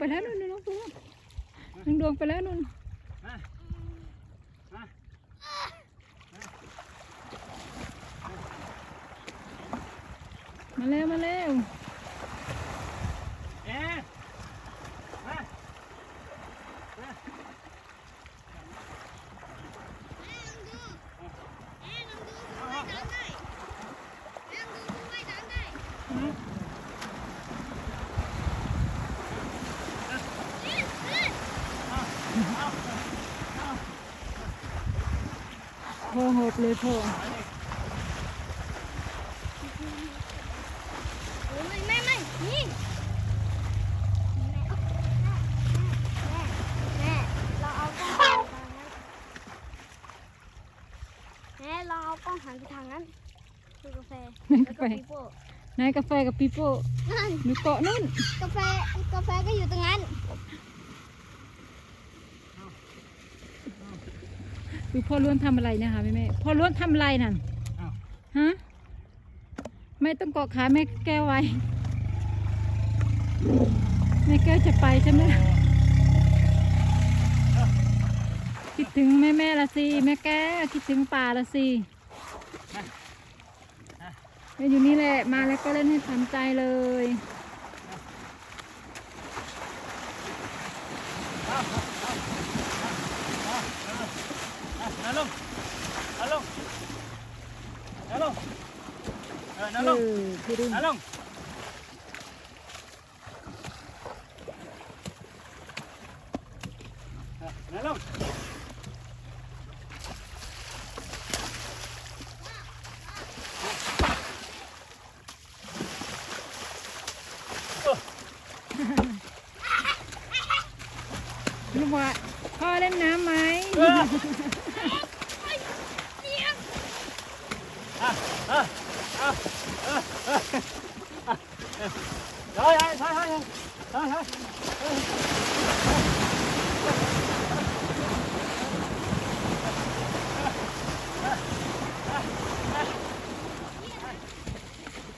ไปแล้วนู่นน้องๆไปแล้วน้องดวงไปแล้วนู่น มามา มาแล้วมาแล้ว เอ๊ะมามา แม่ลองดูแม่ลองดูดูว่ายน้ำได้แม่ลองดูดูว่ายน้ำได้ พ่อหดเลยพ่อโอ้ยแม่ไม่นี่แม่แม่แม่เราเอากล้องหันไปทางนั้นแม่เราเอากล้องหันไปทางนั้นคือกาแฟแล้วก็ปีโป้นายกาแฟกับปีโป้นั่นมีเกาะนู่นกาแฟกาแฟก็อยู่ตรงนั้น ดูพ่อล้วนทำอะไรเนะคะแม่แม่พ่อล้วนทำอะไรนั่นอ้าวฮะไม่ต้องเกาะขาแม่แก้วไว้แม่แก้วจะไปใช่ไหมคิดถึงแม่แม่ละสิแม่แก้วคิดถึงป่าละสิแม่อยู่นี่แหละมาแล้วก็เล่นให้ทันใจเลย นั่งลงนั่งลงนั่งลง อะเออเออเฮ้ยเฮ้ยเฮ้ยเฮ้ยเฮ้ยเฮ้ย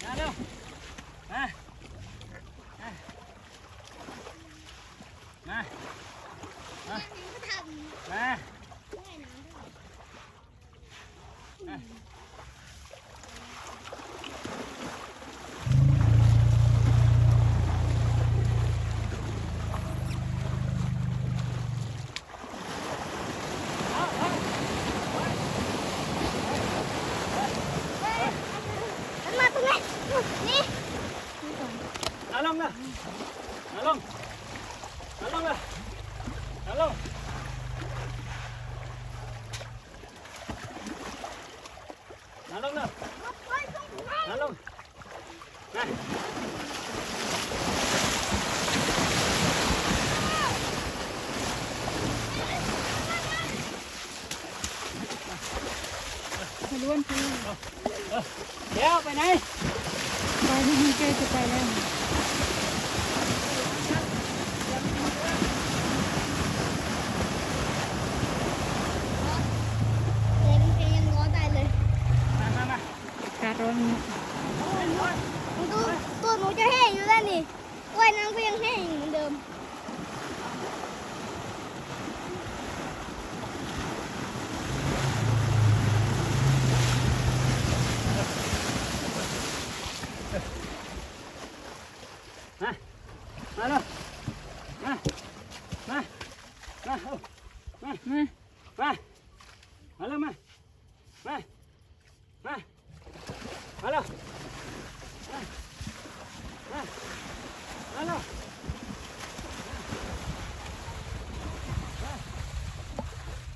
มาเร็วมา มา มา ก็ท มาำว่ายน้ำด้วย มันมาตรงนี้นี่ เอาลงเลยเอาลงเอาลงเลยเอาลงเอาลงเลยเอาลงมา พ่อล้วนพ่อล้วน เดี๋ยวไปไหน ไปที่แก้วจะไปแล้ว เด็กมันยังร้อนได้เลย มามามา อากาศร้อนเนี่ยมันดูตัวหนูจะแห้งอยู่แล้วนี่ว่ายน้ำก็ยังแห้งอยู่เหมือนเดิม มามาเร็วมามามาเอามา มา มา มาเร็วมา มา มา มาเร็วมา มา มาเร็ว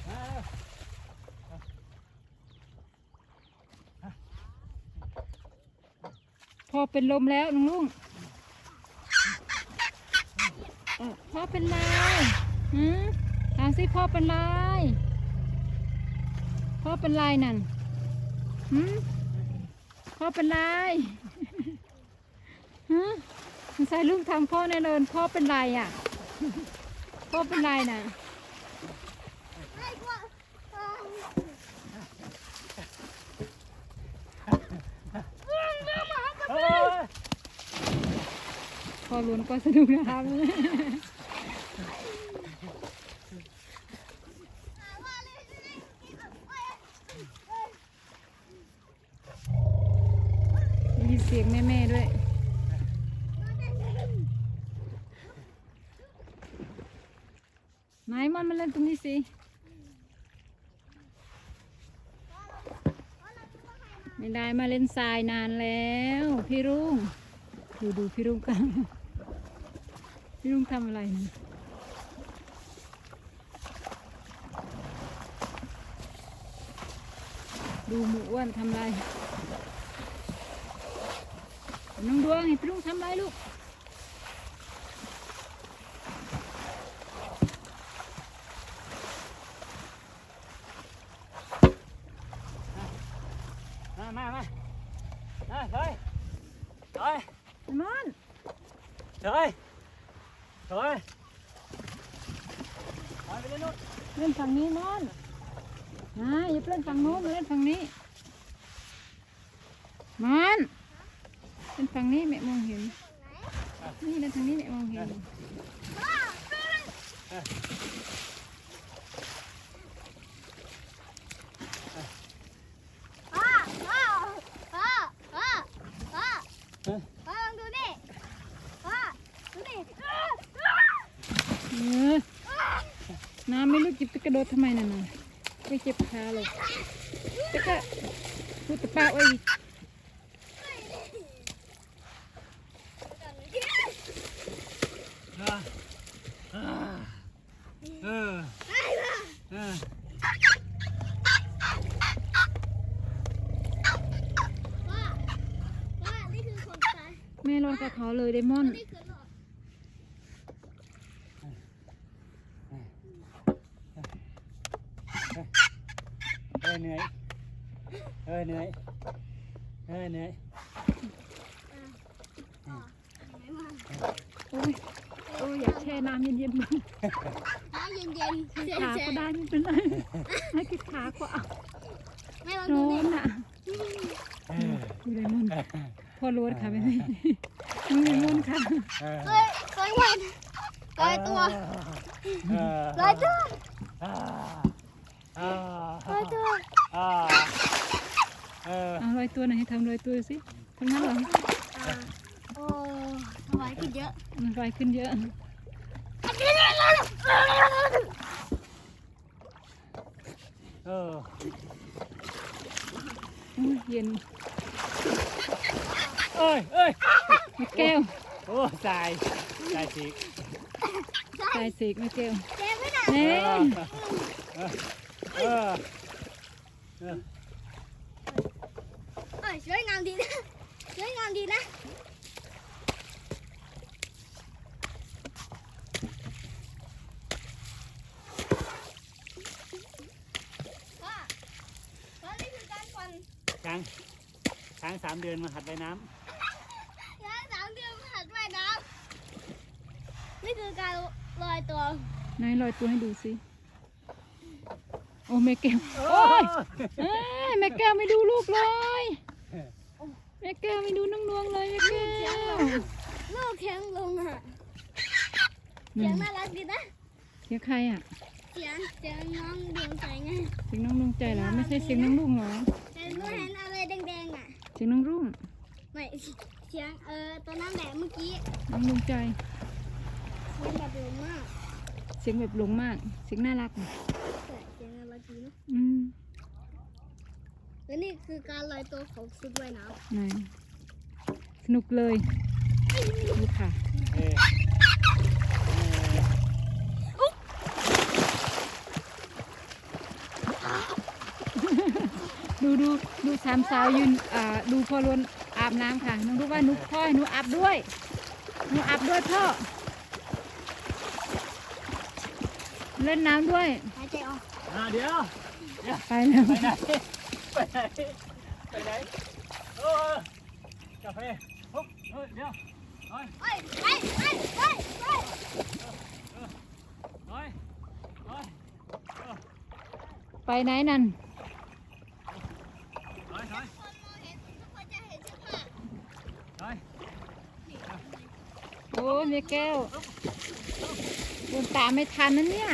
มาเร็ว พ่ อเป็นลมแล้วลุงลุงพ่อเป็นไรหืมถามสิพ่อเป็นไรพ่อเป็นไรนั่นหืมพ่อเป็นไรหืมใส่ลุงทำพ่อแน่นอนพ่อเป็นไรอะ พ่อเป็นไรน่ะ ไอ้กลัว พอลุ้นก็สนุกนะครับมีเสียงแม่ๆด้วยไหนมันมาเล่นตรงนี้สิไม่ได้มาเล่นทรายนานแล้ว พี่รุ่ง ดูดูพี่รุ่งกันพี่รุ่งทำอะไรนะดูหมูอ้วนทำอะไรน้องดวงเห็นพี่รุ่งทำอะไรลูก มามามามาถอยถอย มอน ถอย ถอยถอยไปเล่นนู่นเล่นฝั่งนี้มอนนะอย่าเล่นฝั่งโน้นมาเล่นฝั่งนี้มอนเล่นฝั่งนี้แม่มองเห็น นี่เล่นทางนี้แม่มองเห็น พ่อพ่อพ่อพ่อพ่อพ่อลองดูนี่พ่อดูนี่ เออน้ำไม่รู้จิบจะ กระโดดทำไมน่ะนะไม่เจ็บขาเลยจะก็พูดตะปากไว้าอ่าเออเออว่าว่านี่คือคนตายแม่รอกับเขาเลยเดมอนนี่ค อหลอดเออเหนื่อย เออเหนื่อย เออเหนื่อยไม่มาโอ้ยโอ้ยอยากแช่น้ำเย็นๆบ้างน้ำเย็นๆเย็นขาก็ได้ไม่เป็นไรให้กิดขาก็เอาๆไม่ลองโน้ดูนี่นอะเออดูเดมอนพอล้วนค่ะไม่ใช่ดูเดมอนค่ะเออเคยเคยเห็นลอยตัวเออลอยตัว อ่าอ่าลอยตัวอ่าเออเอาลอยตัวหน่อยให้ทำลอยตัวสิทำนั้นเหรออ่าโอ้ถวายขึ้นเยอะมันลอยขึ้นเยอะเอออุ๊ยเย็นเอ้ยเอ้ยแม่แก้วโอ้ตายตายสิ ตายเสกแม่แก้วเจ๊ไม่ได้แน่ เออ เออเออเอ้ยสวยงามดีนะสวยงามดีนะว่าว่านี่คือการฟันช้างช้างสามเดือนมาหัดว่ายน้ย้ายสามเดือนหัดว่ายน้ำนี่คือการลอยตัว นายลอยตัวให้ดูสิ โอ้แม่แก้วำโอ้ยเอ้ยแม่แก้วไม่ดูลูกเลยแม่แก้วไม่ดูน้องนวงเลยแม่แก้วลูกแข็งลงอะอืเสียงมน่ารักดีนะเสียงใครอะเสียงเสียงน้องดวงใจไงเสียงน้องดวงใจเหรอไม่ใช่เสียงน้องรุ่งเหรอแต่หนูเห็นอะไรแดงๆอะเสียงน้องรุ่งไม่เสียงเออตัวนั้นแหละเมื่อกี้น้องดวงใจเสียงแบบลงมาก เสียงแบบหลงมากเสียงน่ารัก อืมและนี่คือการลอยตัวของชุดว่ายน้ไหนสนุกเลยดูค่ะ เออเออดูดูดูสามสาวยืนอ่าดูพ่อล้วนอาบน้ำค่ะน้องรู้ว่าหนุพ่อให้หนูอาบด้วยหนูอาบด้วยพ่อเล่นน้ำด้วยำหายใจออก อ่าเดี๋ยว ไปแล้วไปไหนไปไหนไปไหนโอ้ยกาแฟปุ๊บเฮ้ยเดี๋ยวเฮ้ยเฮ้ยเฮ้ยเฮ้ยเฮ้ยเฮ้ยเฮ้ยไปไหนนั่นเฮ้ยเฮ้ยเฮ้ยโอ้ยแม่แก้วเดินตามไม่ทันนะเนี่ย